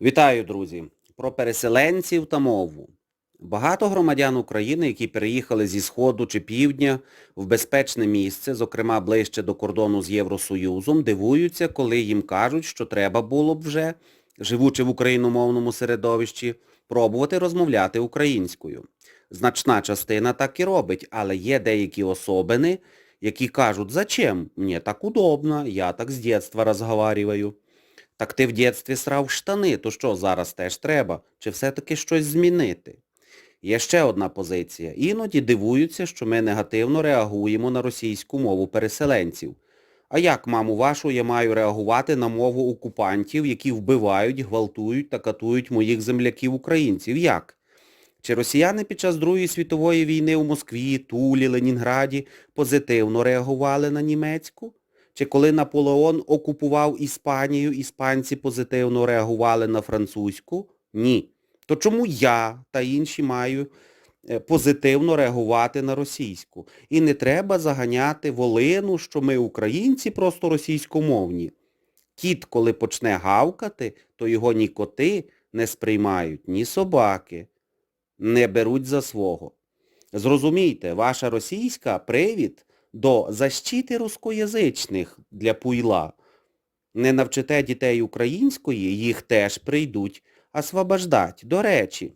Вітаю, друзі! Про переселенців та мову. Багато громадян України, які переїхали зі Сходу чи Півдня в безпечне місце, зокрема ближче до кордону з Євросоюзом, дивуються, коли їм кажуть, що треба було б вже, живучи в україномовному середовищі, пробувати розмовляти українською. Значна частина так і робить, але є деякі особини, які кажуть, «Зачем? Мені так удобно, я так з дитинства розговариваю». Так ти в дєтстві срав штани, то що зараз теж треба? Чи все-таки щось змінити? Є ще одна позиція. Іноді дивуються, що ми негативно реагуємо на російську мову переселенців. А як, маму вашу, я маю реагувати на мову окупантів, які вбивають, гвалтують та катують моїх земляків-українців? Як? Чи росіяни під час Другої світової війни у Москві, Тулі, Ленінграді позитивно реагували на німецьку? Чи коли Наполеон окупував Іспанію, іспанці позитивно реагували на французьку? Ні. То чому я та інші маю е, позитивно реагувати на російську? І не треба заганяти волину, що ми українці просто російськомовні. Кіт, коли почне гавкати, то його ні коти не сприймають, ні собаки, не беруть за свого. Зрозумійте, ваша російська привід до защити рускоязичних для пуйла. Не навчите дітей української, їх теж прийдуть освобождать. До речі,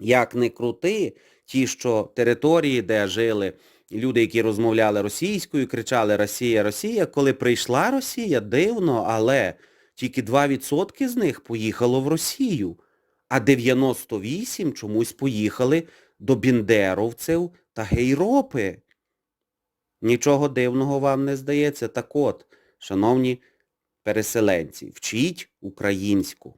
як не крути, ті, що території, де жили люди, які розмовляли російською, кричали Росія, Росія, коли прийшла Росія, дивно, але тільки 2% з них поїхало в Росію, а 98 чомусь поїхали до біндеровців та гейропи. Нічого дивного вам не здається. Так от, шановні переселенці, вчіть українську.